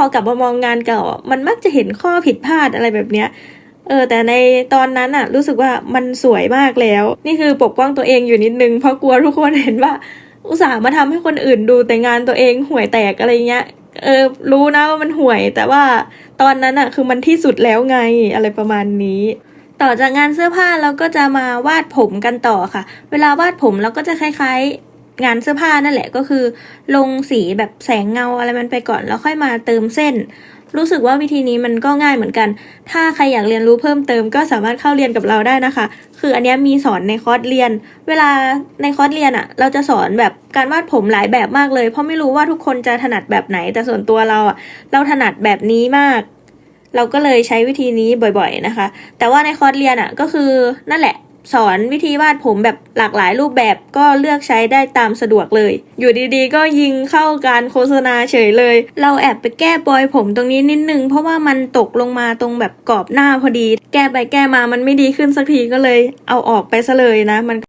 พอกลับมามองงานเก่า มันมักจะเห็นข้อผิดพลาดอะไรแบบเนี้ยเออแต่ในตอนนั้นอะรู้สึกว่ามันสวยมากแล้ว นี่คือปกป้องตัวเองอยู่นิดนึง เพราะกลัวทุกคนเห็นว่า อุตส่าห์มาทำให้คนอื่นดูแต่งานตัวเองห่วยแตกอะไรเงี้ยเออรู้นะว่ามันห่วย แต่ว่าตอนนั้นอะคือมันที่สุดแล้วไงอะไรประมาณนี้ ต่อจากงานเสื้อผ้าเราก็จะมาวาดผมกันต่อค่ะ เวลาวาดผมเราก็จะคล้ายๆ งานเสื้อผ้านั่นแหละก็คือ ลงสีแบบแสงเงาอะไรมันไปก่อน แล้วค่อยมาเติมเส้น รู้สึกว่าวิธีนี้มันก็ง่ายเหมือนกัน ถ้าใครอยากเรียนรู้เพิ่มเติมก็สามารถเข้าเรียนกับเราได้นะคะ คืออันนี้มีสอนในคอร์สเรียน เวลาในคอร์สเรียนอะเราจะสอนแบบการวาดผมหลายแบบมากเลย เพราะไม่รู้ว่าทุกคนจะถนัดแบบไหน แต่ส่วนตัวเราอะเราถนัดแบบนี้มาก เราก็เลยใช้วิธีนี้บ่อย ๆนะคะ แต่ว่าในคอร์สเรียนอะก็คือนั่นแหละ สอนวิธีวาดผมแบบหลากหลายรูปแบบก็เลือกใช้ได้ตามสะดวกเลย อยู่ดีๆ ก็ยิงเข้าการโฆษณาเฉยเลย เราแอบไปแก้ปลอยผมตรงนี้นิดนึง เพราะว่ามันตกลงมาตรงแบบกรอบหน้าพอดี แก้ไปแก้มามันไม่ดีขึ้นสักทีก็เลย เอาออกไปซะเลยนะมัน